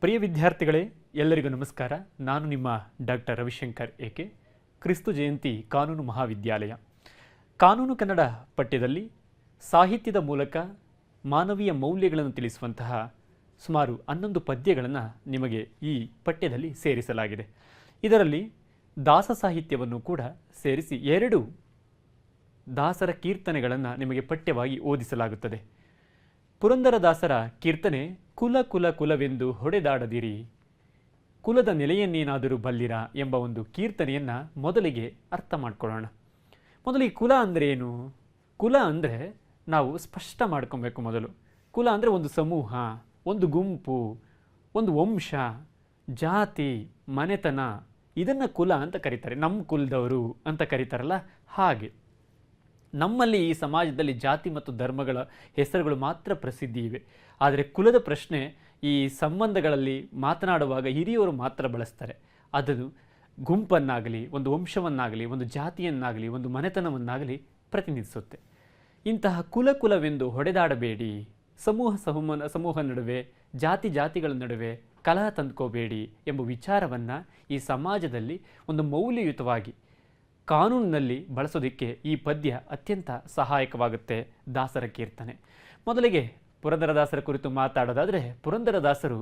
ಪ್ರಿಯ ವಿದ್ಯಾರ್ಥಿಗಳೇ, ಎಲ್ಲರಿಗೂ ನಮಸ್ಕಾರ. ನಾನು ನಿಮ್ಮ ಡಾಕ್ಟರ್ ರವಿಶಂಕರ್ ಏಕೆ. ಕ್ರಿಸ್ತು ಜಯಂತಿ ಕಾನೂನು ಮಹಾವಿದ್ಯಾಲಯ. ಕಾನೂನು ಕನ್ನಡ ಪಠ್ಯದಲ್ಲಿ ಸಾಹಿತ್ಯದ ಮೂಲಕ ಮಾನವೀಯ ಮೌಲ್ಯಗಳನ್ನು ತಿಳಿಸುವಂತಹ ಸುಮಾರು ಹನ್ನೊಂದು ಪದ್ಯಗಳನ್ನು ನಿಮಗೆ ಈ ಪಠ್ಯದಲ್ಲಿ ಸೇರಿಸಲಾಗಿದೆ. ಇದರಲ್ಲಿ ದಾಸ ಸಾಹಿತ್ಯವನ್ನು ಕೂಡ ಸೇರಿಸಿ ಎರಡು ದಾಸರ ಕೀರ್ತನೆಗಳನ್ನು ನಿಮಗೆ ಪಠ್ಯವಾಗಿ ಓದಿಸಲಾಗುತ್ತದೆ. ಪುರಂದರದಾಸರ ಕೀರ್ತನೆ ಕುಲ ಕುಲ ಕುಲವೆಂದು ಹೊಡೆದಾಡದಿರಿ. ಕುಲದ ನೆಲೆಯನ್ನೇನಾದರೂ ಬಲ್ಲಿರ ಎಂಬ ಒಂದು ಕೀರ್ತನೆಯನ್ನು ಮೊದಲಿಗೆ ಅರ್ಥ ಮಾಡ್ಕೊಳ್ಳೋಣ. ಮೊದಲಿಗೆ ಕುಲ ಅಂದರೆ ಏನು? ಕುಲ ಅಂದರೆ ನಾವು ಸ್ಪಷ್ಟ ಮಾಡ್ಕೊಬೇಕು ಮೊದಲು. ಕುಲ ಅಂದರೆ ಒಂದು ಸಮೂಹ, ಒಂದು ಗುಂಪು, ಒಂದು ವಂಶ, ಜಾತಿ, ಮನೆತನ ಇದನ್ನು ಕುಲ ಅಂತ ಕರೀತಾರೆ. ನಮ್ಮ ಕುಲದವರು ಅಂತ ಕರೀತಾರಲ್ಲ ಹಾಗೆ. ನಮ್ಮಲ್ಲಿ ಈ ಸಮಾಜದಲ್ಲಿ ಜಾತಿ ಮತ್ತು ಧರ್ಮಗಳ ಹೆಸರುಗಳು ಮಾತ್ರ ಪ್ರಸಿದ್ಧಿ ಇವೆ. ಆದರೆ ಕುಲದ ಪ್ರಶ್ನೆ ಈ ಸಂಬಂಧಗಳಲ್ಲಿ ಮಾತನಾಡುವಾಗ ಹಿರಿಯವರು ಮಾತ್ರ ಬಳಸ್ತಾರೆ. ಅದನ್ನು ಗುಂಪನ್ನಾಗಲಿ, ಒಂದು ವಂಶವನ್ನಾಗಲಿ, ಒಂದು ಜಾತಿಯನ್ನಾಗಲಿ, ಒಂದು ಮನೆತನವನ್ನಾಗಲಿ ಪ್ರತಿನಿಧಿಸುತ್ತೆ. ಇಂತಹ ಕುಲ ಕುಲವೆಂದು ಹೊಡೆದಾಡಬೇಡಿ. ಸಮೂಹ ಸಮೂಹ ಸಮೂಹ ನಡುವೆ, ಜಾತಿ ಜಾತಿಗಳ ನಡುವೆ ಕಲಹ ತಂದ್ಕೋಬೇಡಿ ಎಂಬ ವಿಚಾರವನ್ನು ಈ ಸಮಾಜದಲ್ಲಿ ಒಂದು ಮೌಲ್ಯಯುತವಾಗಿ ಕಾನೂನಿನಲ್ಲಿ ಬಳಸೋದಕ್ಕೆ ಈ ಪದ್ಯ ಅತ್ಯಂತ ಸಹಾಯಕವಾಗುತ್ತೆ. ದಾಸರ ಕೀರ್ತನೆ. ಮೊದಲಿಗೆ ಪುರಂದರದಾಸರ ಕುರಿತು ಮಾತಾಡೋದಾದರೆ ಪುರಂದರದಾಸರು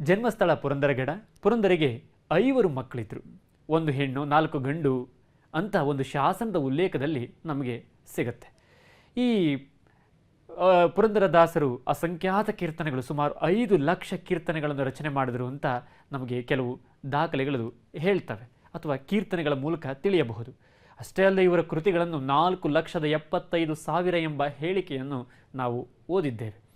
ಜನ್ಮಸ್ಥಳ ಪುರಂದರಗಡ, ಪುರಂದರಿಗೆ ಐವರು ಮಕ್ಕಳಿದ್ರು. ಒಂದು ಹೆಣ್ಣು, ನಾಲ್ಕು ಗಂಡು, ಅಂತ ಒಂದು ಶಾಸನದ ಉಲ್ಲೇಖದಲ್ಲಿ ನಮಗೆ ಸಿಗುತ್ತೆ. ಈ ಪುರಂದರದಾಸರು ಅಸಂಖ್ಯಾತ ಕೀರ್ತನೆಗಳು ಸುಮಾರು ಐದು ಲಕ್ಷ ಕೀರ್ತನೆಗಳನ್ನು ರಚನೆ ಮಾಡಿದರು ಅಂತ ನಮಗೆ ಕೆಲವು ದಾಖಲೆಗಳು ಹೇಳ್ತವೆ. ಅಥವಾ ಕೀರ್ತನೆಗಳ ಮೂಲಕ ತಿಳಿಯಬಹುದು. ಅಷ್ಟೇ ಅಲ್ಲದೆ ಇವರ ಕೃತಿಗಳನ್ನು ನಾಲ್ಕು ಲಕ್ಷದ ಎಪ್ಪತ್ತೈದು ಸಾವಿರ ಎಂಬ ಹೇಳಿಕೆಯನ್ನು ನಾವು ಓದಿದ್ದೇವೆ.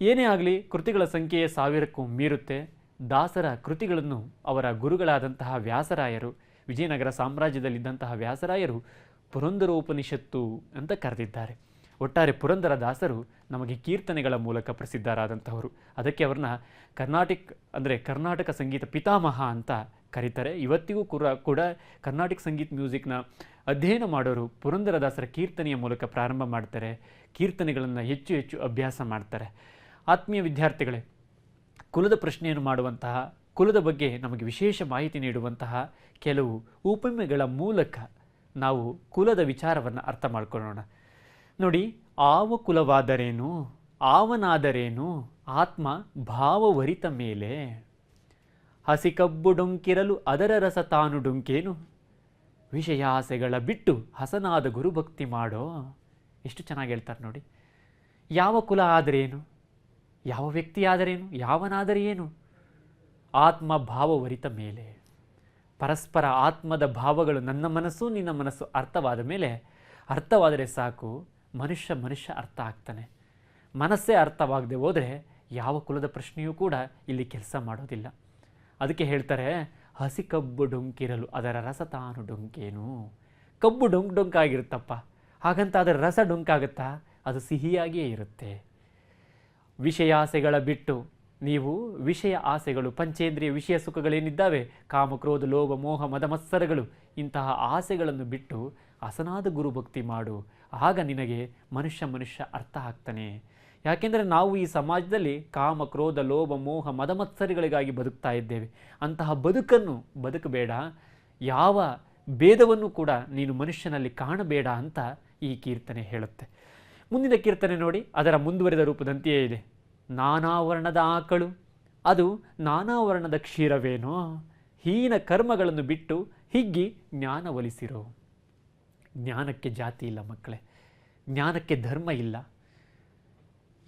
ಏನೇ ಆಗಲಿ, ಕೃತಿಗಳ ಸಂಖ್ಯೆ ಸಾವಿರಕ್ಕೂ ಮೀರುತ್ತೆ. ದಾಸರ ಕೃತಿಗಳನ್ನು ಅವರ ಗುರುಗಳಾದಂತಹ ವ್ಯಾಸರಾಯರು, ವಿಜಯನಗರ ಸಾಮ್ರಾಜ್ಯದಲ್ಲಿದ್ದಂತಹ ವ್ಯಾಸರಾಯರು ಪುರಂದರೋಪನಿಷತ್ತು ಅಂತ ಕರೆದಿದ್ದಾರೆ. ಒಟ್ಟಾರೆ ಪುರಂದರ ದಾಸರು ನಮಗೆ ಕೀರ್ತನೆಗಳ ಮೂಲಕ ಪ್ರಸಿದ್ಧರಾದಂಥವರು. ಅದಕ್ಕೆ ಅವ್ರನ್ನ ಕರ್ನಾಟಕ ಅಂದರೆ ಕರ್ನಾಟಕ ಸಂಗೀತ ಪಿತಾಮಹ ಅಂತ ಕರೀತಾರೆ. ಇವತ್ತಿಗೂ ಕೂಡ ಕೂಡ ಕರ್ನಾಟಕ ಸಂಗೀತ ಮ್ಯೂಸಿಕ್ನ ಅಧ್ಯಯನ ಮಾಡೋರು ಪುರಂದರದಾಸರ ಕೀರ್ತನೆಯ ಮೂಲಕ ಪ್ರಾರಂಭ ಮಾಡ್ತಾರೆ. ಕೀರ್ತನೆಗಳನ್ನು ಹೆಚ್ಚು ಹೆಚ್ಚು ಅಭ್ಯಾಸ ಮಾಡ್ತಾರೆ. ಆತ್ಮೀಯ ವಿದ್ಯಾರ್ಥಿಗಳೇ, ಕುಲದ ಪ್ರಶ್ನೆಯನ್ನು ಮಾಡುವಂತಹ, ಕುಲದ ಬಗ್ಗೆ ನಮಗೆ ವಿಶೇಷ ಮಾಹಿತಿ ನೀಡುವಂತಹ ಕೆಲವು ಉಪಮೆಗಳ ಮೂಲಕ ನಾವು ಕುಲದ ವಿಚಾರವನ್ನು ಅರ್ಥ ಮಾಡ್ಕೊಳ್ಳೋಣ. ನೋಡಿ ಆವ ಕುಲವಾದರೇನು ಆವನಾದರೇನು? ಆತ್ಮ ಭಾವವರಿತ ಮೇಲೆ. ಹಸಿಕಬ್ಬು ಡೊಂಕಿರಲು ಅದರ ರಸ ತಾನು ಡೊಂಕೇನು? ವಿಷಯಾಸೆಗಳ ಬಿಟ್ಟು ಹಸನಾದ ಗುರುಭಕ್ತಿ ಮಾಡೋ. ಎಷ್ಟು ಚೆನ್ನಾಗಿ ಹೇಳ್ತಾರೆ ನೋಡಿ. ಯಾವ ಕುಲ ಆದರೇನು? ಯಾವ ವ್ಯಕ್ತಿ ಆದರೇನು? ಯಾವನಾದರೆ ಏನು ಆತ್ಮ ಭಾವವರಿತ ಮೇಲೆ. ಪರಸ್ಪರ ಆತ್ಮದ ಭಾವಗಳು ನನ್ನ ಮನಸ್ಸು, ನಿನ್ನ ಮನಸ್ಸು ಅರ್ಥವಾದ ಮೇಲೆ. ಅರ್ಥವಾದರೆ ಸಾಕು. ಮನುಷ್ಯ ಮನುಷ್ಯ ಅರ್ಥ ಆಗ್ತಾನೆ. ಮನಸ್ಸೇ ಅರ್ಥವಾಗದೆ ಹೋದರೆ ಯಾವ ಕುಲದ ಪ್ರಶ್ನೆಯೂ ಕೂಡ ಇಲ್ಲಿ ಕೆಲಸ ಮಾಡೋದಿಲ್ಲ. ಅದಕ್ಕೆ ಹೇಳ್ತಾರೆ, ಹಸಿ ಕಬ್ಬು ಡೊಂಕಿರಲು ಅದರ ರಸ ತಾನು ಡೊಂಕೇನು? ಕಬ್ಬು ಡೊಂಕ್ ಡೊಂಕಾಗಿರುತ್ತಪ್ಪ ಹಾಗಂತ ಅದರ ರಸ ಡೊಂಕಾಗುತ್ತಾ ಅದು ಸಿಹಿಯಾಗಿಯೇ ಇರುತ್ತೆ. ವಿಷಯಾಸೆಗಳ ಬಿಟ್ಟು ನೀವು ವಿಷಯ ಆಸೆಗಳು, ಪಂಚೇಂದ್ರಿಯ ವಿಷಯ ಸುಖಗಳೇನಿದ್ದಾವೆ? ಕಾಮಕ್ರೋಧ ಲೋಭ, ಮೋಹ ಮದಮತ್ಸರಗಳು ಇಂತಹ ಆಸೆಗಳನ್ನು ಬಿಟ್ಟು ಅಸನಾದ ಗುರುಭಕ್ತಿ ಮಾಡು. ಆಗ ನಿನಗೆ ಮನುಷ್ಯ ಮನುಷ್ಯ ಅರ್ಥ ಆಗ್ತಾನೆ. ಯಾಕೆಂದರೆ ನಾವು ಈ ಸಮಾಜದಲ್ಲಿ ಕಾಮ, ಕ್ರೋಧ, ಲೋಭ, ಮೋಹ, ಮದಮತ್ಸರಿಗಳಿಗಾಗಿ ಬದುಕ್ತಾ ಇದ್ದೇವೆ. ಅಂತಹ ಬದುಕನ್ನು ಬದುಕಬೇಡ. ಯಾವ ಭೇದವನ್ನು ಕೂಡ ನೀನು ಮನುಷ್ಯನಲ್ಲಿ ಕಾಣಬೇಡ ಅಂತ ಈ ಕೀರ್ತನೆ ಹೇಳುತ್ತೆ. ಮುಂದಿನ ಕೀರ್ತನೆ ನೋಡಿ, ಅದರ ಮುಂದುವರಿದ ರೂಪದಂತೆಯೇ ಇದೆ. ನಾನಾ ವರ್ಣದ ಆಕಳು, ಅದು ನಾನಾ ವರ್ಣದ ಕ್ಷೀರವೇನೋ? ಹೀನ ಕರ್ಮಗಳನ್ನು ಬಿಟ್ಟು ಹಿಗ್ಗಿ ಜ್ಞಾನ ಒಲಿಸಿರೋ ಜ್ಞಾನಕ್ಕೆ ಜಾತಿ ಇಲ್ಲ ಮಕ್ಕಳೇ. ಜ್ಞಾನಕ್ಕೆ ಧರ್ಮ ಇಲ್ಲ.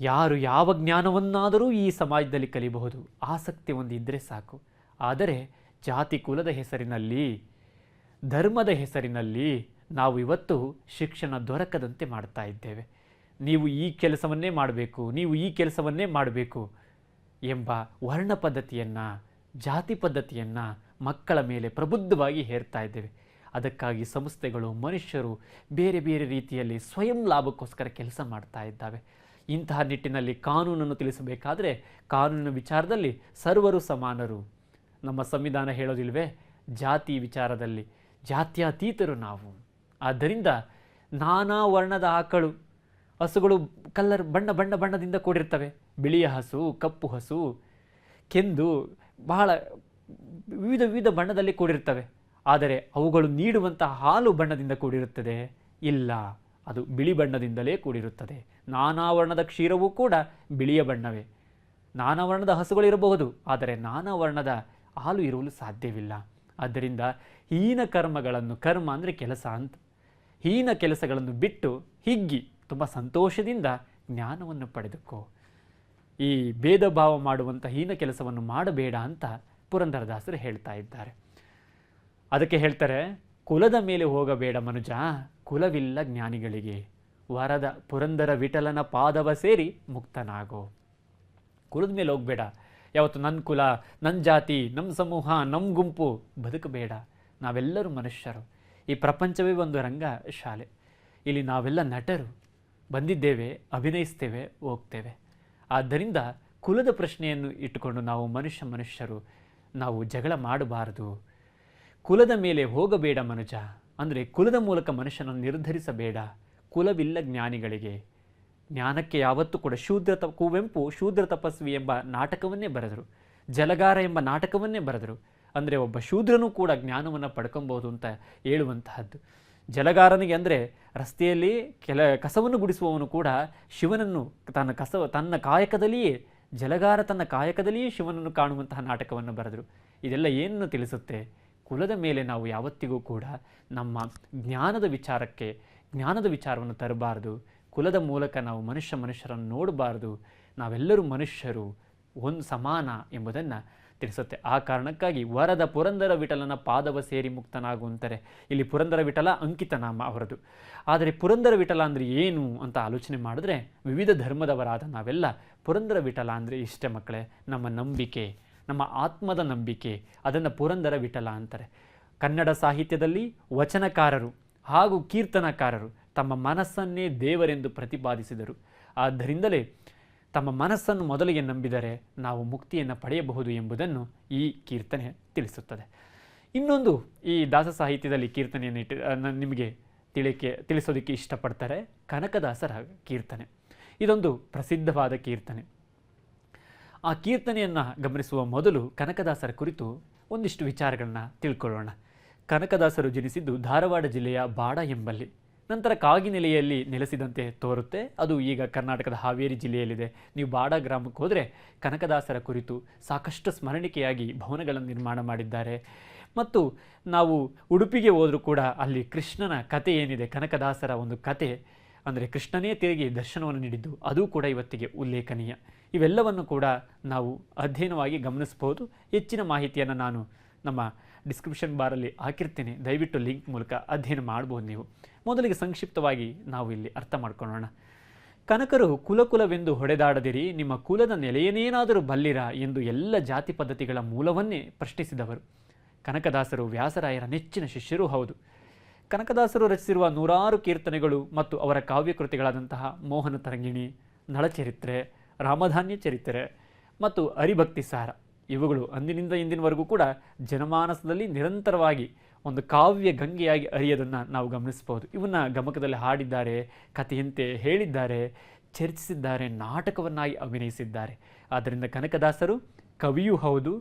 ಯಾರು ಯಾವ ಜ್ಞಾನವನ್ನಾದರೂ ಈ ಸಮಾಜದಲ್ಲಿ ಕಲಿಬಹುದು, ಆಸಕ್ತಿ ಒಂದು ಇದ್ದರೆ ಸಾಕು. ಆದರೆ ಜಾತಿ ಕುಲದ ಹೆಸರಿನಲ್ಲಿ, ಧರ್ಮದ ಹೆಸರಿನಲ್ಲಿ ನಾವು ಇವತ್ತು ಶಿಕ್ಷಣ ದೊರಕದಂತೆ ಮಾಡ್ತಾ ಇದ್ದೇವೆ. ನೀವು ಈ ಕೆಲಸವನ್ನೇ ಮಾಡಬೇಕು, ನೀವು ಈ ಕೆಲಸವನ್ನೇ ಮಾಡಬೇಕು ಎಂಬ ವರ್ಣ ಪದ್ಧತಿಯನ್ನು, ಜಾತಿ ಪದ್ಧತಿಯನ್ನು ಮಕ್ಕಳ ಮೇಲೆ ಪ್ರಬುದ್ಧವಾಗಿ ಹೇರ್ತಾ ಇದ್ದೇವೆ. ಅದಕ್ಕಾಗಿ ಸಂಸ್ಥೆಗಳು, ಮನುಷ್ಯರು ಬೇರೆ ಬೇರೆ ರೀತಿಯಲ್ಲಿ ಸ್ವಯಂ ಲಾಭಕ್ಕೋಸ್ಕರ ಕೆಲಸ ಮಾಡ್ತಾ ಇದ್ದಾವೆ. ಇಂತಹ ನಿಟ್ಟಿನಲ್ಲಿ ಕಾನೂನನ್ನು ತಿಳಿಸಬೇಕಾದರೆ ಕಾನೂನಿನ ವಿಚಾರದಲ್ಲಿ ಸರ್ವರು ಸಮಾನರು. ನಮ್ಮ ಸಂವಿಧಾನ ಹೇಳೋದಿಲ್ವೇ? ಜಾತಿ ವಿಚಾರದಲ್ಲಿ. ಜಾತ್ಯಾತೀತರು ನಾವು. ಆದ್ದರಿಂದ ನಾನಾ ವರ್ಣದ ಆಕಳು, ಹಸುಗಳು ಕಲ್ಲರ್ ಬಣ್ಣ ಬಣ್ಣ ಬಣ್ಣದಿಂದ ಕೂಡಿರ್ತವೆ. ಬಿಳಿಯ ಹಸು, ಕಪ್ಪು ಹಸು, ಕೆಂದು ಬಹಳ ವಿವಿಧ ವಿವಿಧ ಬಣ್ಣದಲ್ಲಿ ಕೂಡಿರ್ತವೆ. ಆದರೆ ಅವುಗಳು ನೀಡುವಂತಹ ಹಾಲು ಬಣ್ಣದಿಂದ ಕೂಡಿರುತ್ತದೆ. ಇಲ್ಲ, ಅದು ಬಿಳಿ ಬಣ್ಣದಿಂದಲೇ ಕೂಡಿರುತ್ತದೆ. ನಾನಾ ವರ್ಣದ ಕ್ಷೀರವೂ ಕೂಡ ಬಿಳಿಯ ಬಣ್ಣವೇ. ನಾನಾ ವರ್ಣದ ಹಸುಗಳಿರಬಹುದು ಆದರೆ ನಾನಾ ವರ್ಣದ ಹಾಲು ಇರುವಲು ಸಾಧ್ಯವಿಲ್ಲ. ಆದ್ದರಿಂದ ಹೀನ ಕರ್ಮಗಳನ್ನು, ಕರ್ಮ ಅಂದರೆ ಕೆಲಸ ಅಂತ. ಹೀನ ಕೆಲಸಗಳನ್ನು ಬಿಟ್ಟು ಹಿಗ್ಗಿ, ತುಂಬ ಸಂತೋಷದಿಂದ ಜ್ಞಾನವನ್ನು ಪಡೆದುಕೋ. ಈ ಭೇದ ಭಾವ ಮಾಡುವಂಥ ಹೀನ ಕೆಲಸವನ್ನು ಮಾಡಬೇಡ ಅಂತ ಪುರಂದರದಾಸರು ಹೇಳ್ತಾ ಇದ್ದಾರೆ. ಅದಕ್ಕೆ ಹೇಳ್ತಾರೆ, ಕುಲದ ಮೇಲೆ ಹೋಗಬೇಡ ಮನುಜ, ಕುಲವಿಲ್ಲ ಜ್ಞಾನಿಗಳಿಗೆ. ವರದ ಪುರಂದರ ವಿಠಲನ ಪಾದವ ಸೇರಿ ಮುಕ್ತನಾಗೋ. ಕುಲದ ಮೇಲೆ ಹೋಗಬೇಡ. ಯಾವತ್ತು ನನ್ನ ಕುಲ ನನ್ನ ಜಾತಿ ನಮ್ಮ ಸಮೂಹ ನಮ್ಮ ಗುಂಪು ಬದುಕಬೇಡ. ನಾವೆಲ್ಲರೂ ಮನುಷ್ಯರು. ಈ ಪ್ರಪಂಚವೇ ಒಂದು ರಂಗ ಶಾಲೆ. ಇಲ್ಲಿ ನಾವೆಲ್ಲ ನಟರು. ಬಂದಿದ್ದೇವೆ, ಅಭಿನಯಿಸ್ತೇವೆ, ಹೋಗ್ತೇವೆ. ಆದ್ದರಿಂದ ಕುಲದ ಪ್ರಶ್ನೆಯನ್ನು ಇಟ್ಟುಕೊಂಡು ನಾವು ಮನುಷ್ಯ ಮನುಷ್ಯರು. ನಾವು ಜಗಳ ಮಾಡಬಾರದು. ಕುಲದ ಮೇಲೆ ಹೋಗಬೇಡ ಮನುಜ. ಅಂದರೆ ಕುಲದ ಮೂಲಕ ಮನುಷ್ಯನನ್ನು ನಿರ್ಧರಿಸಬೇಡ. ಕುಲವಿಲ್ಲ ಜ್ಞಾನಿಗಳಿಗೆ. ಜ್ಞಾನಕ್ಕೆ ಯಾವತ್ತೂ ಕೂಡ ಶೂದ್ರ ತ ಕುವೆಂಪು ಶೂದ್ರ ತಪಸ್ವಿ ಎಂಬ ನಾಟಕವನ್ನೇ ಬರೆದರು. ಜಲಗಾರ ಎಂಬ ನಾಟಕವನ್ನೇ ಬರೆದರು. ಅಂದರೆ ಒಬ್ಬ ಶೂದ್ರನೂ ಕೂಡ ಜ್ಞಾನವನ್ನು ಪಡ್ಕೊಬೋದು ಅಂತ ಹೇಳುವಂತಹದ್ದು. ಜಲಗಾರನಿಗೆ ಅಂದರೆ ರಸ್ತೆಯಲ್ಲಿ ಕೆಲ ಕಸವನ್ನು ಗುಡಿಸುವವನು ಕೂಡ ಶಿವನನ್ನು ತನ್ನ ಕಸ, ತನ್ನ ಕಾಯಕದಲ್ಲಿಯೇ, ಜಲಗಾರ ತನ್ನ ಕಾಯಕದಲ್ಲಿಯೇ ಶಿವನನ್ನು ಕಾಣುವಂತಹ ನಾಟಕವನ್ನು ಬರೆದರು. ಇದೆಲ್ಲ ಏನನ್ನು ತಿಳಿಸುತ್ತೆ? ಕುಲದ ಮೇಲೆ ನಾವು ಯಾವತ್ತಿಗೂ ಕೂಡ ನಮ್ಮ ಜ್ಞಾನದ ವಿಚಾರಕ್ಕೆ, ಜ್ಞಾನದ ವಿಚಾರವನ್ನು ತರಬಾರದು. ಕುಲದ ಮೂಲಕ ನಾವು ಮನುಷ್ಯ ಮನುಷ್ಯರನ್ನು ನೋಡಬಾರದು. ನಾವೆಲ್ಲರೂ ಮನುಷ್ಯರು ಒಂದು ಸಮಾನ ಎಂಬುದನ್ನು ತಿಳಿಸುತ್ತೆ. ಆ ಕಾರಣಕ್ಕಾಗಿ ವರದ ಪುರಂದರ ವಿಠಲನ ಪಾದವ ಸೇರಿ ಮುಕ್ತನಾಗುವಂತಾರೆ ಇಲ್ಲಿ ಪುರಂದರ ವಿಠಲ ಅಂಕಿತನಾಮ ಅವರದು. ಆದರೆ ಪುರಂದರ ವಿಠಲ ಅಂದರೆ ಏನು ಅಂತ ಆಲೋಚನೆ ಮಾಡಿದ್ರೆ ವಿವಿಧ ಧರ್ಮದವರಾದ ನಾವೆಲ್ಲ ಪುರಂದರ ವಿಠಲ ಅಂದರೆ ಇಷ್ಟೇ ಮಕ್ಕಳೇ, ನಮ್ಮ ನಂಬಿಕೆ. ನಮ್ಮ ಆತ್ಮದ ನಂಬಿಕೆ, ಅದನ್ನು ಪುರಂದರ ವಿಠಲ ಅಂತಾರೆ. ಕನ್ನಡ ಸಾಹಿತ್ಯದಲ್ಲಿ ವಚನಕಾರರು ಹಾಗೂ ಕೀರ್ತನಕಾರರು ತಮ್ಮ ಮನಸ್ಸನ್ನೇ ದೇವರೆಂದು ಪ್ರತಿಪಾದಿಸಿದರು. ಆದ್ದರಿಂದಲೇ ತಮ್ಮ ಮನಸ್ಸನ್ನು ಮೊದಲಿಗೆ ನಂಬಿದರೆ ನಾವು ಮುಕ್ತಿಯನ್ನು ಪಡೆಯಬಹುದು ಎಂಬುದನ್ನು ಈ ಕೀರ್ತನೆ ತಿಳಿಸುತ್ತದೆ. ಇನ್ನೊಂದು ಈ ದಾಸ ಸಾಹಿತ್ಯದಲ್ಲಿ ಕೀರ್ತನೆಯನ್ನು ಇಟ್ಟು ನಿಮಗೆ ತಿಳಿಕೆ, ತಿಳಿಸೋದಕ್ಕೆ ಇಷ್ಟಪಡ್ತಾರೆ ಕನಕದಾಸರ ಕೀರ್ತನೆ. ಇದೊಂದು ಪ್ರಸಿದ್ಧವಾದ ಕೀರ್ತನೆ. ಆ ಕೀರ್ತನೆಯನ್ನು ಗಮನಿಸುವ ಮೊದಲು ಕನಕದಾಸರ ಕುರಿತು ಒಂದಿಷ್ಟು ವಿಚಾರಗಳನ್ನ ತಿಳ್ಕೊಳ್ಳೋಣ. ಕನಕದಾಸರು ಜನಿಸಿದ್ದು ಧಾರವಾಡ ಜಿಲ್ಲೆಯ ಬಾಡ ಎಂಬಲ್ಲಿ. ನಂತರ ಕಾಗಿನೆಲೆಯಲ್ಲಿ ನೆಲೆಸಿದಂತೆ ತೋರುತ್ತೆ. ಅದು ಈಗ ಕರ್ನಾಟಕದ ಹಾವೇರಿ ಜಿಲ್ಲೆಯಲ್ಲಿದೆ. ನೀವು ಬಾಡ ಗ್ರಾಮಕ್ಕೆ ಹೋದರೆ ಕನಕದಾಸರ ಕುರಿತು ಸಾಕಷ್ಟು ಸ್ಮರಣಿಕೆಯಾಗಿ ಭವನಗಳನ್ನು ನಿರ್ಮಾಣ ಮಾಡಿದ್ದಾರೆ. ಮತ್ತು ನಾವು ಉಡುಪಿಗೆ ಹೋದರೂ ಕೂಡ ಅಲ್ಲಿ ಕೃಷ್ಣನ ಕತೆ ಏನಿದೆ, ಕನಕದಾಸರ ಒಂದು ಕತೆ ಅಂದರೆ ಕೃಷ್ಣನೇ ತಿರುಗಿ ದರ್ಶನವನ್ನು ನೀಡಿದ್ದು, ಅದು ಕೂಡ ಇವತ್ತಿಗೆ ಉಲ್ಲೇಖನೀಯ. ಇವೆಲ್ಲವನ್ನು ಕೂಡ ನಾವು ಅಧ್ಯಯನವಾಗಿ ಗಮನಿಸಬಹುದು. ಹೆಚ್ಚಿನ ಮಾಹಿತಿಯನ್ನು ನಾನು ನಮ್ಮ ಡಿಸ್ಕ್ರಿಪ್ಷನ್ ಬಾರಲ್ಲಿ ಹಾಕಿರ್ತೀನಿ. ದಯವಿಟ್ಟು ಲಿಂಕ್ ಮೂಲಕ ಅಧ್ಯಯನ ಮಾಡ್ಬೋದು ನೀವು. ಮೊದಲಿಗೆ ಸಂಕ್ಷಿಪ್ತವಾಗಿ ನಾವು ಇಲ್ಲಿ ಅರ್ಥ ಮಾಡ್ಕೊಳ್ಳೋಣ. ಕನಕರು ಕುಲಕುಲವೆಂದು ಹೊಡೆದಾಡದಿರಿ, ನಿಮ್ಮ ಕುಲದ ನೆಲೆಯನೇನಾದರೂ ಬಲ್ಲಿರ ಎಂದು ಎಲ್ಲ ಜಾತಿ ಪದ್ಧತಿಗಳ ಮೂಲವನ್ನೇ ಪ್ರಶ್ನಿಸಿದವರು. ಕನಕದಾಸರು ವ್ಯಾಸರಾಯರ ನೆಚ್ಚಿನ ಶಿಷ್ಯರೂ ಹೌದು. ಕನಕದಾಸರು ರಚಿಸಿರುವ ನೂರಾರು ಕೀರ್ತನೆಗಳು ಮತ್ತು ಅವರ ಕಾವ್ಯಕೃತಿಗಳಾದಂತಹ ಮೋಹನ ತರಂಗಿಣಿ, ನಳಚರಿತ್ರೆ, ರಾಮಧಾನ್ಯ ಚರಿತ್ರೆ ಮತ್ತು ಹರಿಭಕ್ತಿ ಸಾರ. ಇವುಗಳು ಅಂದಿನಿಂದ ಇಂದಿನವರೆಗೂ ಕೂಡ ಜನಮಾನಸದಲ್ಲಿ ನಿರಂತರವಾಗಿ ಒಂದು ಕಾವ್ಯ ಗಂಗೆಯಾಗಿ ಅರಿಯೋದನ್ನು ನಾವು ಗಮನಿಸಬಹುದು. ಇವನ್ನ ಗಮಕದಲ್ಲಿ ಹಾಡಿದ್ದಾರೆ, ಕಥೆಯಂತೆ ಹೇಳಿದ್ದಾರೆ, ಚರ್ಚಿಸಿದ್ದಾರೆ, ನಾಟಕವನ್ನಾಗಿ ಅಭಿನಯಿಸಿದ್ದಾರೆ. ಆದ್ದರಿಂದ ಕನಕದಾಸರು ಕವಿಯೂ ಹೌದು,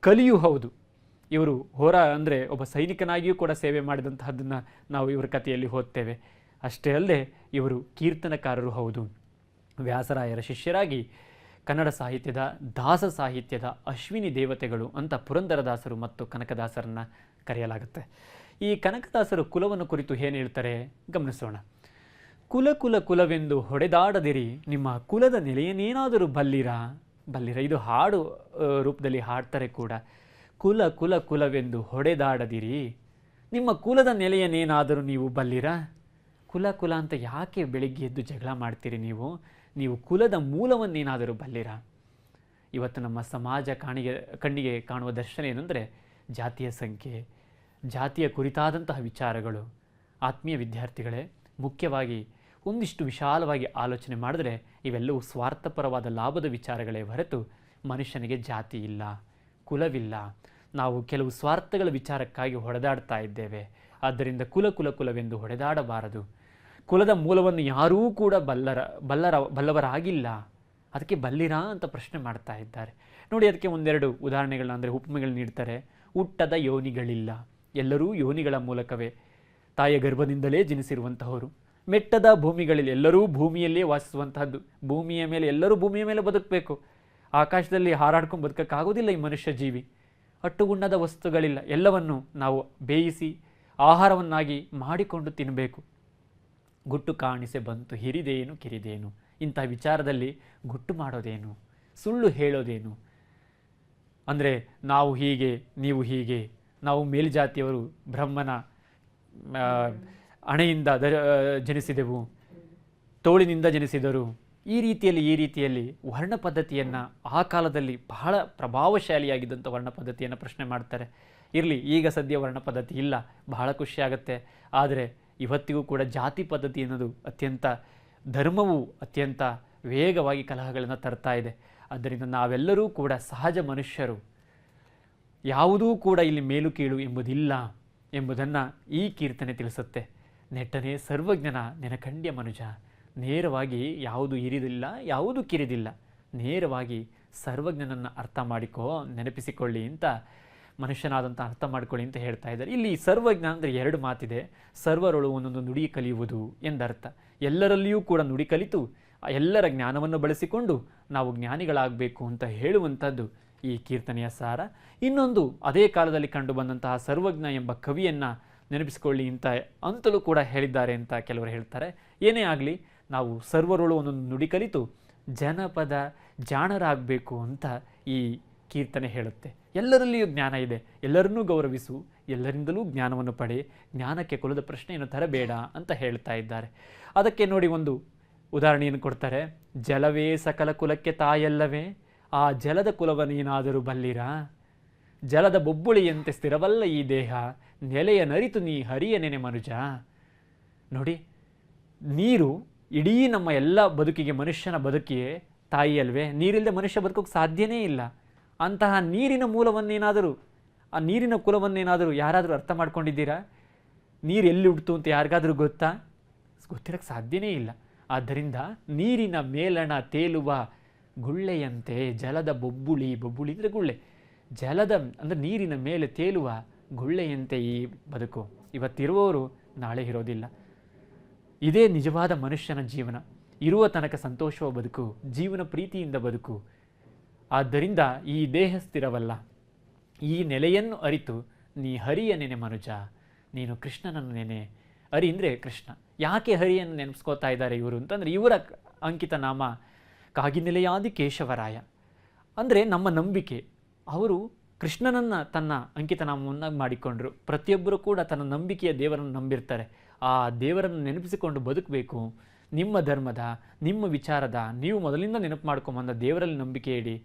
ಕಲಿಯೂ ಹೌದು. ಇವರು ಹೋರ ಅಂದರೆ ಒಬ್ಬ ಸೈನಿಕನಾಗಿಯೂ ಕೂಡ ಸೇವೆ ಮಾಡಿದಂತಹದ್ದನ್ನು ನಾವು ಇವರ ಕಥೆಯಲ್ಲಿ ಓದ್ತೇವೆ. ಅಷ್ಟೇ ಅಲ್ಲದೆ ಇವರು ಕೀರ್ತನಕಾರರು ಹೌದು. ವ್ಯಾಸರಾಯರ ಶಿಷ್ಯರಾಗಿ ಕನ್ನಡ ಸಾಹಿತ್ಯದ ದಾಸ ಸಾಹಿತ್ಯದ ಅಶ್ವಿನಿ ದೇವತೆಗಳು ಅಂತ ಪುರಂದರದಾಸರು ಮತ್ತು ಕನಕದಾಸರನ್ನು ಕರೆಯಲಾಗುತ್ತೆ. ಈ ಕನಕದಾಸರು ಕುಲವನ್ನು ಕುರಿತು ಏನು ಹೇಳ್ತಾರೆ? ಗಮನಿಸೋಣ. ಕುಲ ಕುಲ ಕುಲವೆಂದು ಹೊಡೆದಾಡದಿರಿ, ನಿಮ್ಮ ಕುಲದ ನೆಲೆಯನ್ನೇನಾದರೂ ಬಲ್ಲಿರ? ಬಲ್ಲಿರ? ಇದು ಹಾಡು ರೂಪದಲ್ಲಿ ಹಾಡ್ತಾರೆ ಕೂಡ. ಕುಲ ಕುಲ ಕುಲವೆಂದು ಹೊಡೆದಾಡದಿರಿ. ನಿಮ್ಮ ಕುಲದ ನೆಲೆಯನ್ನೇನಾದರೂ ನೀವು ಬಲ್ಲಿರ? ಕುಲ ಕುಲ ಅಂತ ಯಾಕೆ ಬೆಳಿಗ್ಗೆ ಎದ್ದು ಜಗಳ ಮಾಡ್ತೀರಿ ನೀವು? ನೀವು ಕುಲದ ಮೂಲವನ್ನೇನಾದರೂ ಬಲ್ಲಿರ? ಇವತ್ತು ನಮ್ಮ ಸಮಾಜ ಕಾಣಿಗೆ, ಕಣ್ಣಿಗೆ ಕಾಣುವ ದರ್ಶನ ಏನಂದರೆ ಜಾತಿಯ ಸಂಖ್ಯೆ, ಜಾತಿಯ ಕುರಿತಾದಂತಹ ವಿಚಾರಗಳು. ಆತ್ಮೀಯ ವಿದ್ಯಾರ್ಥಿಗಳೇ, ಮುಖ್ಯವಾಗಿ ಒಂದಿಷ್ಟು ವಿಶಾಲವಾಗಿ ಆಲೋಚನೆ ಮಾಡಿದ್ರೆ ಇವೆಲ್ಲವೂ ಸ್ವಾರ್ಥಪರವಾದ ಲಾಭದ ವಿಚಾರಗಳೇ ಹೊರತು ಮನುಷ್ಯನಿಗೆ ಜಾತಿ ಇಲ್ಲ. ಕುಲವಿಲ್ಲ. ನಾವು ಕೆಲವು ಸ್ವಾರ್ಥಗಳ ವಿಚಾರಕ್ಕಾಗಿ ಹೊಡೆದಾಡ್ತಾ ಇದ್ದೇವೆ. ಆದ್ದರಿಂದ ಕುಲ ಕುಲ ಕುಲವೆಂದು ಹೊಡೆದಾಡಬಾರದು. ಕುಲದ ಮೂಲವನ್ನು ಯಾರೂ ಕೂಡ ಬಲ್ಲರ ಬಲ್ಲರ, ಬಲ್ಲವರಾಗಿಲ್ಲ. ಅದಕ್ಕೆ ಬಲ್ಲಿರಾ ಅಂತ ಪ್ರಶ್ನೆ ಮಾಡ್ತಾ ಇದ್ದಾರೆ. ನೋಡಿ, ಅದಕ್ಕೆ ಒಂದೆರಡು ಉದಾಹರಣೆಗಳನ್ನ ಅಂದರೆ ಉಪಮೆಗಳು ನೀಡ್ತಾರೆ. ಹುಟ್ಟದ ಯೋನಿಗಳಿಲ್ಲ. ಎಲ್ಲರೂ ಯೋನಿಗಳ ಮೂಲಕವೇ. ತಾಯ ಗರ್ಭದಿಂದಲೇ ಜನಿಸಿರುವಂತಹವರು. ಮೆಟ್ಟದ ಭೂಮಿಗಳಲ್ಲಿ ಎಲ್ಲರೂ ಭೂಮಿಯಲ್ಲೇ ವಾಸಿಸುವಂತಹದ್ದು. ಭೂಮಿಯ ಮೇಲೆ ಎಲ್ಲರೂ ಭೂಮಿಯ ಮೇಲೆ ಬದುಕಬೇಕು. ಆಕಾಶದಲ್ಲಿ ಹಾರಾಡ್ಕೊಂಡು ಬದುಕಕ್ಕಾಗೋದಿಲ್ಲ ಈ ಮನುಷ್ಯ ಜೀವಿ. ಅಟ್ಟುಗುಣ್ಣದ ವಸ್ತುಗಳಿಲ್ಲ. ಎಲ್ಲವನ್ನು ನಾವು ಬೇಯಿಸಿ ಆಹಾರವನ್ನಾಗಿ ಮಾಡಿಕೊಂಡು ತಿನ್ನಬೇಕು ಗುಟ್ಟು ಕಾಣಿಸೆ ಬಂತು. ಹಿರಿದೇನು, ಕಿರಿದೇನು? ಇಂಥ ವಿಚಾರದಲ್ಲಿ ಗುಟ್ಟು ಮಾಡೋದೇನು? ಸುಳ್ಳು ಹೇಳೋದೇನು? ಅಂದರೆ ನಾವು ಹೀಗೆ, ನೀವು ಹೀಗೆ, ನಾವು ಮೇಲ್ಜಾತಿಯವರು ಬ್ರಹ್ಮನ ಹಣೆಯಿಂದ ದ ಜನಿಸಿದೆವು, ತೋಳಿನಿಂದ ಜನಿಸಿದರು. ಈ ರೀತಿಯಲ್ಲಿ ಈ ರೀತಿಯಲ್ಲಿ ವರ್ಣ ಪದ್ಧತಿಯನ್ನು ಆ ಕಾಲದಲ್ಲಿ ಬಹಳ ಪ್ರಭಾವಶಾಲಿಯಾಗಿದ್ದಂಥ ವರ್ಣ ಪದ್ಧತಿಯನ್ನು ಪ್ರಶ್ನೆ ಮಾಡ್ತಾರೆ. ಇರಲಿ, ಈಗ ಸದ್ಯ ವರ್ಣ ಪದ್ಧತಿ ಇಲ್ಲ, ಬಹಳ ಖುಷಿಯಾಗುತ್ತೆ ಆದರೆ ಇವತ್ತಿಗೂ ಕೂಡ ಜಾತಿ ಪದ್ಧತಿ ಅನ್ನೋದು ಅತ್ಯಂತ, ಧರ್ಮವು ಅತ್ಯಂತ ವೇಗವಾಗಿ ಕಲಹಗಳನ್ನು ತರ್ತಾ ಇದೆ. ಆದ್ದರಿಂದ ನಾವೆಲ್ಲರೂ ಕೂಡ ಸಹಜ ಮನುಷ್ಯರು. ಯಾವುದೂ ಕೂಡ ಇಲ್ಲಿ ಮೇಲು ಕೀಳು ಎಂಬುದಿಲ್ಲ ಎಂಬುದನ್ನು ಈ ಕೀರ್ತನೆ ತಿಳಿಸುತ್ತೆ. ನೆಟ್ಟನೆ ಸರ್ವಜ್ಞನ ನೆನಕಂಡ್ಯ ಮನುಜ. ನೇರವಾಗಿ ಯಾವುದು ಇರಿದಿಲ್ಲ ಯಾವುದು ಕಿರಿದಿಲ್ಲ. ನೇರವಾಗಿ ಸರ್ವಜ್ಞನನ್ನು ಅರ್ಥ ಮಾಡಿಕೋ, ನೆನಪಿಸಿಕೊಳ್ಳಿ ಅಂತ ಮನುಷ್ಯನಾದಂಥ ಅರ್ಥ ಮಾಡಿಕೊಳ್ಳಿ ಅಂತ ಹೇಳ್ತಾ ಇದ್ದಾರೆ. ಇಲ್ಲಿ ಸರ್ವಜ್ಞ ಅಂದರೆ ಎರಡು ಮಾತಿದೆ. ಸರ್ವರೊಳು ಒಂದೊಂದು ನುಡಿ ಕಲಿಯುವುದು ಎಂದರ್ಥ. ಎಲ್ಲರಲ್ಲಿಯೂ ಕೂಡ ನುಡಿ ಕಲಿತು, ಎಲ್ಲರ ಜ್ಞಾನವನ್ನು ಬಳಸಿಕೊಂಡು ನಾವು ಜ್ಞಾನಿಗಳಾಗಬೇಕು ಅಂತ ಹೇಳುವಂಥದ್ದು ಈ ಕೀರ್ತನೆಯ ಸಾರ. ಇನ್ನೊಂದು ಅದೇ ಕಾಲದಲ್ಲಿ ಕಂಡು ಬಂದಂತಹ ಸರ್ವಜ್ಞ ಎಂಬ ಕವಿಯನ್ನು ನೆನಪಿಸಿಕೊಳ್ಳಿ ಅಂತ ಅಂತಲೂ ಕೂಡ ಹೇಳಿದ್ದಾರೆ ಅಂತ ಕೆಲವರು ಹೇಳ್ತಾರೆ. ಏನೇ ಆಗಲಿ ನಾವು ಸರ್ವರೊಳು ಒಂದೊಂದು ನುಡಿ ಕಲಿತು ಜನಪದ ಜಾಣರಾಗಬೇಕು ಅಂತ ಈ ಕೀರ್ತನೆ ಹೇಳುತ್ತೆ. ಎಲ್ಲರಲ್ಲಿಯೂ ಜ್ಞಾನ ಇದೆ. ಎಲ್ಲರನ್ನೂ ಗೌರವಿಸು. ಎಲ್ಲರಿಂದಲೂ ಜ್ಞಾನವನ್ನು ಪಡೆ. ಜ್ಞಾನಕ್ಕೆ ಕುಲದ ಪ್ರಶ್ನೆಯನ್ನು ತರಬೇಡ ಅಂತ ಹೇಳ್ತಾ ಇದ್ದಾರೆ. ಅದಕ್ಕೆ ನೋಡಿ ಒಂದು ಉದಾಹರಣೆಯನ್ನು ಕೊಡ್ತಾರೆ. ಜಲವೇ ಸಕಲ ಕುಲಕ್ಕೆ ತಾಯಲ್ಲವೇ? ಆ ಜಲದ ಕುಲವನೇನಾದರೂ ಬಲ್ಲಿರಾ? ಜಲದ ಬೊಬ್ಬುಳಿಯಂತೆ ಸ್ಥಿರವಲ್ಲ ಈ ದೇಹ. ನೆಲೆಯ ನರಿತು ನೀ ಹರಿಯ ನೆನೆ ಮನುಜ. ನೋಡಿ, ನೀರು ಇಡೀ ನಮ್ಮ ಎಲ್ಲ ಬದುಕಿಗೆ, ಮನುಷ್ಯನ ಬದುಕಿಯೇ ತಾಯಿ ಅಲ್ವೇ? ನೀರಿಲ್ಲದೆ ಮನುಷ್ಯ ಬದುಕೋಕ್ಕೆ ಸಾಧ್ಯನೇ ಇಲ್ಲ. ಅಂತಹ ನೀರಿನ ಮೂಲವನ್ನೇನಾದರೂ, ಆ ನೀರಿನ ಕುಲವನ್ನೇನಾದರೂ ಯಾರಾದರೂ ಅರ್ಥ ಮಾಡ್ಕೊಂಡಿದ್ದೀರಾ? ನೀರು ಎಲ್ಲಿ ಹುಡ್ತು ಅಂತ ಯಾರಿಗಾದರೂ ಗೊತ್ತಾ? ಗೊತ್ತಿರೋಕ್ಕೆ ಸಾಧ್ಯನೇ ಇಲ್ಲ. ಆದ್ದರಿಂದ ನೀರಿನ ಮೇಲಣ ತೇಲುವ ಗುಳ್ಳೆಯಂತೆ ಜಲದ ಬೊಬ್ಬುಳಿ ಬೊಬ್ಬುಳಿ ಅಂದರೆ ಗುಳ್ಳೆ. ಜಲದ ಅಂದರೆ ನೀರಿನ ಮೇಲೆ ತೇಲುವ ಗುಳ್ಳೆಯಂತೆ ಈ ಬದುಕು. ಇವತ್ತಿರುವವರು ನಾಳೆ ಇರೋದಿಲ್ಲ. ಇದೇ ನಿಜವಾದ ಮನುಷ್ಯನ ಜೀವನ. ಇರುವ ತನಕ ಸಂತೋಷವ ಬದುಕು, ಜೀವನ ಪ್ರೀತಿಯಿಂದ ಬದುಕು. ಆದ್ದರಿಂದ ಈ ದೇಹ ಸ್ಥಿರವಲ್ಲ. ಈ ನೆಲೆಯನ್ನು ಅರಿತು ನೀ ಹರಿಯ ನೆನೆ ಮನುಜ, ನೀನು ಕೃಷ್ಣನನ್ನು ನೆನೆ. ಹರಿ ಅಂದರೆ ಕೃಷ್ಣ. ಯಾಕೆ ಹರಿಯನ್ನು ನೆನೆಸ್ಕೋತಾ ಇದ್ದಾರೆ ಇವರು ಅಂತಂದರೆ ಇವರ ಅಂಕಿತ ನಾಮ ಕಾಗಿನೆಲೆಯಾದಿ ಕೇಶವರಾಯ. ಅಂದರೆ ನಮ್ಮ ನಂಬಿಕೆ. ಅವರು ಕೃಷ್ಣನನ್ನು ತನ್ನ ಅಂಕಿತ ಮಾಡಿಕೊಂಡರು ಮಾಡಿಕೊಂಡ್ರು. ಪ್ರತಿಯೊಬ್ಬರು ಕೂಡ ತನ್ನ ನಂಬಿಕೆಯ ದೇವರನ್ನು ನಂಬಿರ್ತಾರೆ. ಆ ದೇವರನ್ನು ನೆನಪಿಸಿಕೊಂಡು ಬದುಕಬೇಕು. ನಿಮ್ಮ ಧರ್ಮದ, ನಿಮ್ಮ ವಿಚಾರದ ನೀವು ಮೊದಲಿಂದ ನೆನಪು ಮಾಡ್ಕೊಂಬಂದ ದೇವರಲ್ಲಿ ನಂಬಿಕೆ ಇಡಿ.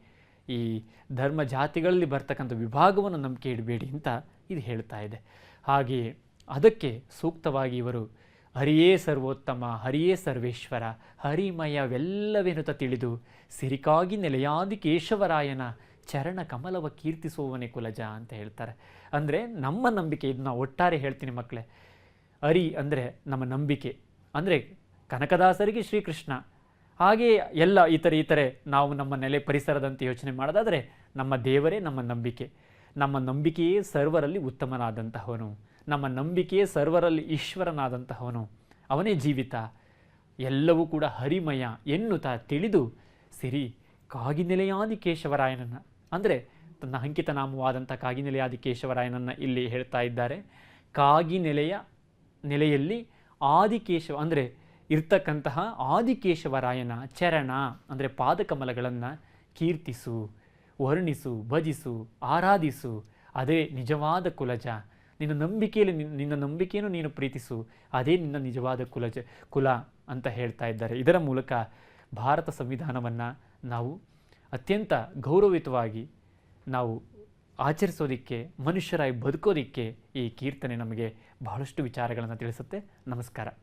ಈ ಧರ್ಮ ಜಾತಿಗಳಲ್ಲಿ ಬರ್ತಕ್ಕಂಥ ವಿಭಾಗವನ್ನು ನಂಬಿಕೆ ಇಡಬೇಡಿ ಅಂತ ಇದು ಹೇಳ್ತಾ ಇದೆ. ಹಾಗೆಯೇ ಅದಕ್ಕೆ ಸೂಕ್ತವಾಗಿ ಇವರು ಹರಿಯೇ ಸರ್ವೋತ್ತಮ, ಹರಿಯೇ ಸರ್ವೇಶ್ವರ ಹರಿಮಯವೆಲ್ಲವೆನುತ ತಿಳಿದು ಸಿರಿಕಾಗಿ ನೆಲೆಯಾದಿ ಕೇಶವರಾಯನ ಚರಣ ಕಮಲವ ಕೀರ್ತಿಸುವವನೇ ಕುಲಜ ಅಂತ ಹೇಳ್ತಾರೆ. ಅಂದರೆ ನಮ್ಮ ನಂಬಿಕೆ ಇದನ್ನ ಒಟ್ಟಾರೆ ಹೇಳ್ತೀನಿ ಮಕ್ಕಳೇ ಅರಿ ಅಂದರೆ ನಮ್ಮ ನಂಬಿಕೆ. ಅಂದರೆ ಕನಕದಾಸರಿಗೆ ಶ್ರೀಕೃಷ್ಣ. ಹಾಗೆಯೇ ಎಲ್ಲ ಇತರ ಇತರೆ ನಾವು ನಮ್ಮ ನೆಲೆ ಪರಿಸರದಂತೆ ಯೋಚನೆ ಮಾಡೋದಾದರೆ ನಮ್ಮ ದೇವರೇ ನಮ್ಮ ನಂಬಿಕೆ. ನಮ್ಮ ನಂಬಿಕೆಯೇ ಸರ್ವರಲ್ಲಿ ಉತ್ತಮನಾದಂತಹವನು. ನಮ್ಮ ನಂಬಿಕೆಯೇ ಸರ್ವರಲ್ಲಿ ಈಶ್ವರನಾದಂತಹವನು. ಅವನೇ ಜೀವಿತ. ಎಲ್ಲವೂ ಕೂಡ ಹರಿಮಯ ಎನ್ನುತ್ತಾ ತಿಳಿದು, ಸಿರಿ, ಕಾಗಿನೆಲೆಯಾದಿ ಕೇಶವರಾಯನನ್ನು ಅಂದರೆ ತನ್ನ ಅಂಕಿತ ನಾಮವಾದಂಥ ಕಾಗಿನೆಲೆಯಾದಿ ಕೇಶವರಾಯನನ್ನು ಇಲ್ಲಿ ಹೇಳ್ತಾ ಇದ್ದಾರೆ. ಕಾಗಿನೆಲೆಯ ನೆಲೆಯಲ್ಲಿ ಆದಿಕೇಶವ ಅಂದರೆ ಇರ್ತಕ್ಕಂತಹ ಆದಿಕೇಶವರಾಯನ ಚರಣ ಅಂದರೆ ಪಾದಕಮಲಗಳನ್ನು ಕೀರ್ತಿಸು, ವರ್ಣಿಸು, ಭಜಿಸು, ಆರಾಧಿಸು. ಅದೇ ನಿಜವಾದ ಕುಲಜ. ನಿನ್ನ ನಂಬಿಕೆಯಲ್ಲಿ ನಿನ್- ನಿನ್ನ ನಂಬಿಕೆಯನ್ನು ನೀನು ಪ್ರೀತಿಸು. ಅದೇ ನಿನ್ನ ನಿಜವಾದ ಕುಲಜ, ಕುಲ ಅಂತ ಹೇಳ್ತಾ ಇದ್ದಾರೆ. ಇದರ ಮೂಲಕ ಭಾರತ ಸಂವಿಧಾನವನ್ನು ನಾವು ಅತ್ಯಂತ ಗೌರವಯುತವಾಗಿ ನಾವು ಆಚರಿಸೋದಕ್ಕೆ ಮನುಷ್ಯರಾಗಿ ಬದುಕೋದಕ್ಕೆ ಈ ಕೀರ್ತನೆ ನಮಗೆ ಬಹಳಷ್ಟು ವಿಚಾರಗಳನ್ನು ತಿಳಿಸುತ್ತೆ. ನಮಸ್ಕಾರ.